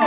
W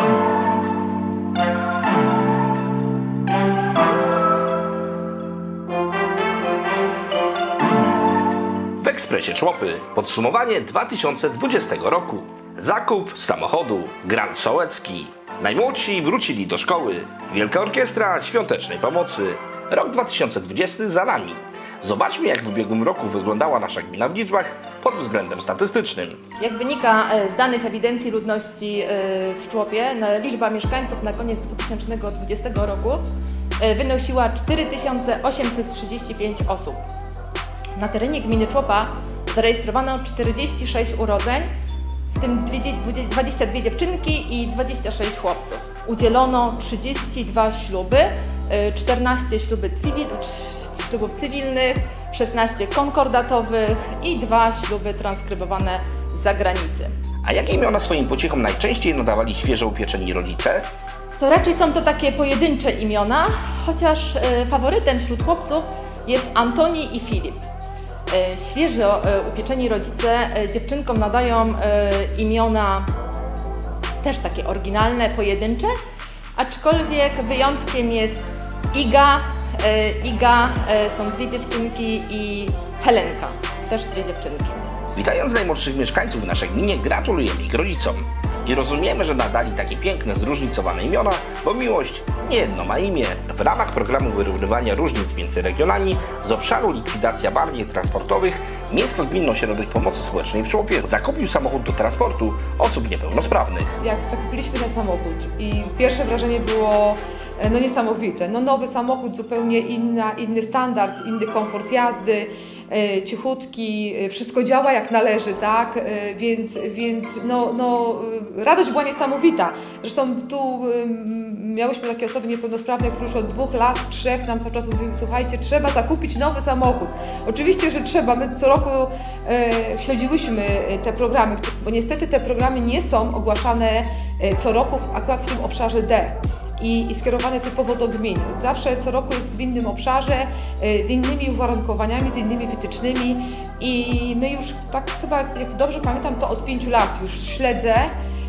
ekspresie Człopy podsumowanie 2020 roku. Zakup samochodu Grand Sołecki. Najmłodsi wrócili do szkoły. Wielka Orkiestra Świątecznej Pomocy. Rok 2020 za nami. Zobaczmy, jak w ubiegłym roku wyglądała nasza gmina w liczbach pod względem statystycznym. Jak wynika e, z danych ewidencji ludności e, w Człopie, liczba mieszkańców na koniec 2020 roku e, wynosiła 4835 osób. Na terenie gminy Człopa zarejestrowano 46 urodzeń, w tym dwie dzie- dwudzie- 22 dziewczynki i 26 chłopców. Udzielono 32 śluby, 14 śluby cywil, cz- ślubów cywilnych, 16 konkordatowych i dwa śluby transkrybowane z zagranicy. A jakie imiona swoim pociechom najczęściej nadawali świeżo upieczeni rodzice? To raczej są to takie pojedyncze imiona, chociaż e, faworytem wśród chłopców jest Antoni i Filip. Świeżo upieczeni rodzice dziewczynkom nadają imiona też takie oryginalne, pojedyncze, aczkolwiek wyjątkiem jest Iga. E, Iga e, są dwie dziewczynki i Helenka, też dwie dziewczynki. Witając najmłodszych mieszkańców w naszej gminie, gratulujemy ich rodzicom. I rozumiemy, że nadali takie piękne, zróżnicowane imiona, bo miłość nie jedno ma imię. W ramach programu wyrównywania różnic między regionami z obszaru likwidacja barier transportowych Miejsko-Gminny Ośrodek Pomocy Społecznej w Człopie zakupił samochód do transportu osób niepełnosprawnych. jak zakupiliśmy ten samochód i pierwsze wrażenie było no niesamowite. No nowy samochód, zupełnie inna, inny standard, inny komfort jazdy, e, cichutki, e, wszystko działa jak należy, tak? E, więc więc no, no, e, radość była niesamowita. Zresztą tu miałyśmy takie osoby niepełnosprawne, które już od dwóch lat, trzech nam cały czas mówiły, słuchajcie, trzeba zakupić nowy samochód. Oczywiście, że trzeba. My co roku e, śledziłyśmy e, te programy, bo niestety te programy nie są ogłaszane e, co roku akurat w tym obszarze D. I, I typowo do gmin. Zawsze co roku jest w innym obszarze, e, z innymi uwarunkowaniami, z innymi wytycznymi i my już tak chyba, jak dobrze pamiętam, to od pięciu lat już śledzę,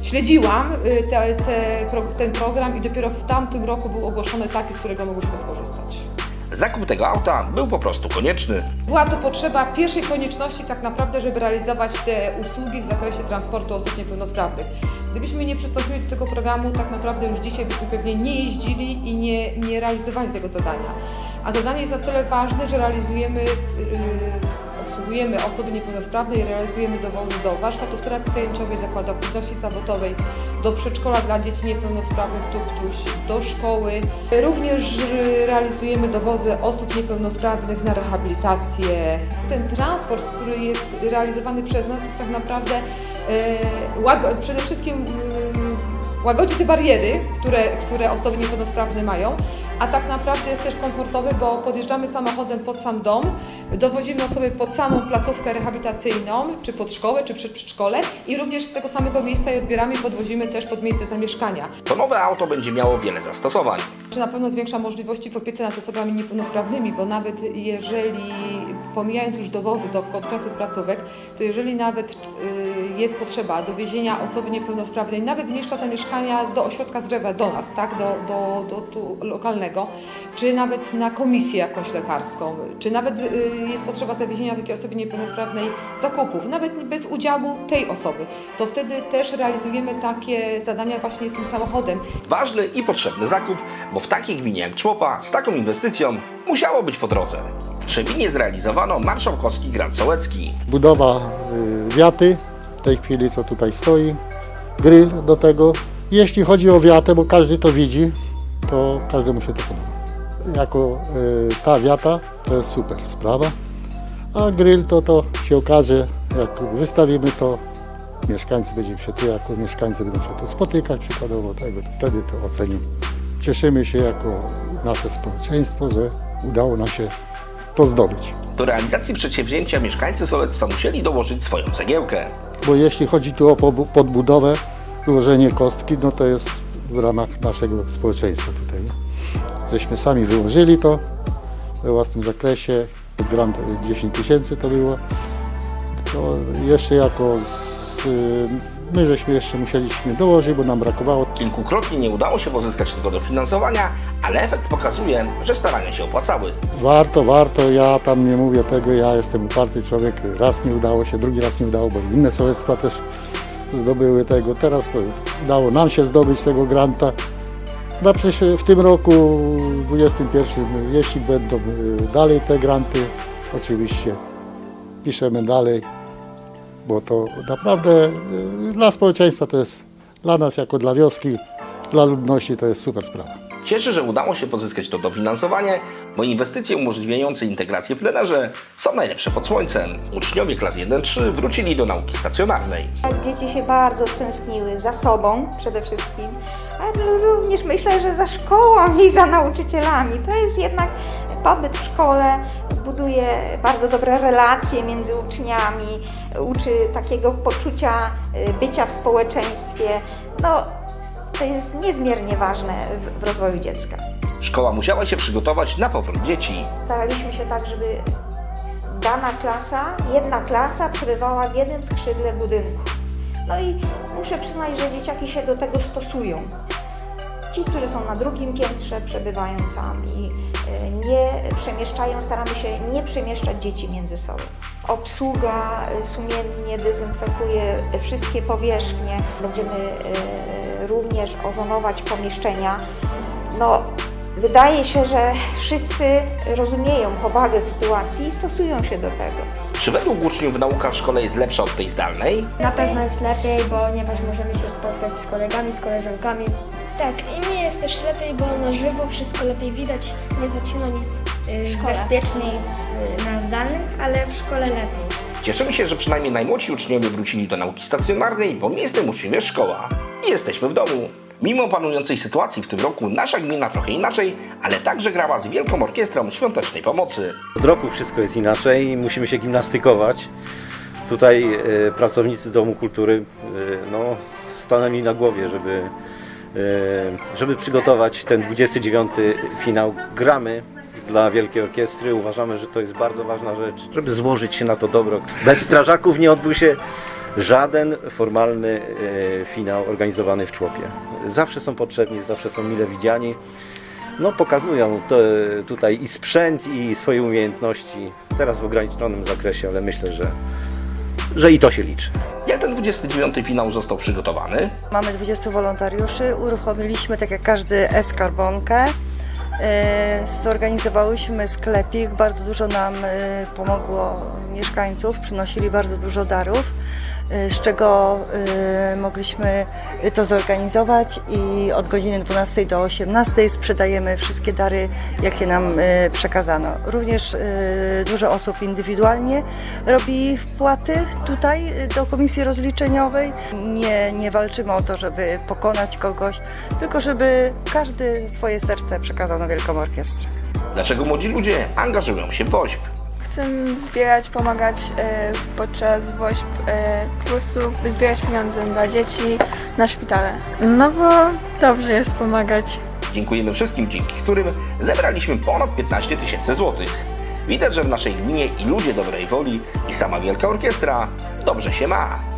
śledziłam y, te, te, ten program i dopiero w tamtym roku był ogłoszony taki, z którego mogłyśmy skorzystać. Zakup tego auta był po prostu konieczny. Była to potrzeba pierwszej konieczności tak naprawdę, żeby realizować te usługi w zakresie transportu osób niepełnosprawnych. Gdybyśmy nie przystąpili do tego programu, tak naprawdę już dzisiaj byśmy pewnie nie jeździli i nie, nie realizowali tego zadania. A zadanie jest na tyle ważne, że realizujemy, yy, obsługujemy osoby niepełnosprawne i realizujemy dowozy do warsztatów terapii zajęciowej, zakładu aktywności zawodowej, do przedszkola dla dzieci niepełnosprawnych, tuktuś, do szkoły. Również realizujemy dowozy osób niepełnosprawnych na rehabilitację. Ten transport, który jest realizowany przez nas jest tak naprawdę e, przede wszystkim mm, łagodzi te bariery, które, które osoby niepełnosprawne mają, a tak naprawdę jest też komfortowy, bo podjeżdżamy samochodem pod sam dom, dowozimy osoby pod samą placówkę rehabilitacyjną, czy pod szkołę, czy przed przedszkole i również z tego samego miejsca je odbieramy i podwozimy też pod miejsce zamieszkania. To nowe auto będzie miało wiele zastosowań. Czy na pewno zwiększa możliwości w opiece nad osobami niepełnosprawnymi, bo nawet jeżeli, pomijając już dowozy do konkretnych placówek, to jeżeli nawet y, jest potrzeba dowiezienia osoby niepełnosprawnej, nawet z miejsca zamieszkania do ośrodka zdrowia, do nas, tak, do, do, do tu lokalnego, czy nawet na komisję jakąś lekarską, czy nawet y, jest potrzeba zawiezienia takiej osoby niepełnosprawnej zakupów, nawet bez udziału tej osoby, to wtedy też realizujemy takie zadania właśnie tym samochodem. Ważny i potrzebny zakup, bo w takiej gminie jak Człopa z taką inwestycją musiało być po drodze. W Trzebinie zrealizowano marszałkowski Grand Sołecki. budowa y, wiaty, w tej chwili co tutaj stoi, grill do tego. Jeśli chodzi o wiatę, bo każdy to widzi, to każdemu się to podoba. Jako y, ta wiata to jest super sprawa, a grill to to się okaże, jak wystawimy to, mieszkańcy będziemy się tu, jako mieszkańcy będą się tu spotykać przykładowo, tego, wtedy to ocenią. Cieszymy się jako nasze społeczeństwo, że udało nam się to zdobyć. Do realizacji przedsięwzięcia mieszkańcy Sołectwa musieli dołożyć swoją cegiełkę. Bo jeśli chodzi tu o podbudowę, ułożenie kostki, no to jest w ramach naszego społeczeństwa tutaj. Nie? Żeśmy sami wyłożyli to we własnym zakresie, grant 10 tysięcy to było. To jeszcze jako z, My żeśmy jeszcze musieliśmy dołożyć, bo nam brakowało. Kilkukrotnie nie udało się pozyskać tego dofinansowania, ale efekt pokazuje, że starania się opłacały. Warto, warto, ja tam nie mówię tego, ja jestem uparty człowiek, raz nie udało się, drugi raz nie udało, bo inne sołectwa też zdobyły tego. Teraz udało nam się zdobyć tego granta. Na przysz- w tym roku, 21, jeśli będą y, dalej te granty, oczywiście piszemy dalej, bo to naprawdę y, dla społeczeństwa to jest, dla nas jako dla wioski, dla ludności to jest super sprawa. Cieszy, że udało się pozyskać to dofinansowanie, bo inwestycje umożliwiające integrację w plenerze są najlepsze pod słońcem. Uczniowie klas 1-3 wrócili do nauki stacjonarnej. Dzieci się bardzo stęskniły za sobą przede wszystkim, ale również myślę, że za szkołą i za nauczycielami. To jest jednak pobyt w szkole, buduje bardzo dobre relacje między uczniami, uczy takiego poczucia y, bycia w społeczeństwie. No, to jest niezmiernie ważne w, w rozwoju dziecka. Szkoła musiała się przygotować na powrót dzieci. Staraliśmy się tak, żeby dana klasa, jedna klasa przebywała w jednym skrzydle budynku. No i muszę przyznać, że dzieciaki się do tego stosują. Ci, którzy są na drugim piętrze, przebywają tam i e, nie przemieszczają, staramy się nie przemieszczać dzieci między sobą. Obsługa e, sumiennie dezynfekuje wszystkie powierzchnie. Będziemy e, również ozonować pomieszczenia. No, wydaje się, że wszyscy rozumieją powagę sytuacji i stosują się do tego. Czy według uczniów nauka w szkole jest lepsza od tej zdalnej? Na pewno jest lepiej, ponieważ możemy się spotkać z kolegami, z koleżankami. Tak, i mi jest też lepiej, bo na żywo wszystko lepiej widać, nie zacina nic. Y, Bezpieczniej w- na zdalnych, ale w szkole lepiej. Cieszymy się, że przynajmniej najmłodsi uczniowie wrócili do nauki stacjonarnej, bo miejscem uczniów jest szkoła. I jesteśmy w domu. Mimo panującej sytuacji w tym roku, nasza gmina trochę inaczej, ale także grała z Wielką Orkiestrą Świątecznej Pomocy. Od roku wszystko jest inaczej i musimy się gimnastykować. Tutaj e, pracownicy Domu Kultury e, no, stanęli na głowie, żeby, e, żeby przygotować ten 29 finał. Gramy dla Wielkiej Orkiestry. Uważamy, że to jest bardzo ważna rzecz, żeby złożyć się na to dobro. Bez strażaków nie odbył się żaden formalny e, finał organizowany w Człopie. Zawsze są potrzebni, zawsze są mile widziani no, pokazują to, tutaj i sprzęt, i swoje umiejętności. Teraz w ograniczonym zakresie, ale myślę, że, że i to się liczy. Jak ten 29 finał został przygotowany? Mamy 20 wolontariuszy, uruchomiliśmy tak jak każdy e-skarbonkę. E, Zorganizowałyśmy sklepik, bardzo dużo nam e, pomogło mieszkańców, przynosili bardzo dużo darów, z czego e, mogliśmy to zorganizować i od godziny 12 do 18 sprzedajemy wszystkie dary, jakie nam e, przekazano. Również dużo osób indywidualnie robi wpłaty tutaj do komisji rozliczeniowej. Nie, nie walczymy o to, żeby pokonać kogoś, tylko żeby każdy swoje serce przekazał na Wielką Orkiestrę. Dlaczego młodzi ludzie angażują się w WOŚP? Chcę zbierać, pomagać e, podczas WOŚP, e, po prostu zbierać pieniądze dla dzieci na szpitale. No bo dobrze jest pomagać. Dziękujemy wszystkim, dzięki którym zebraliśmy ponad 15 tysięcy złotych. Widać, że w naszej gminie i ludzie dobrej woli, i sama Wielka Orkiestra dobrze się ma.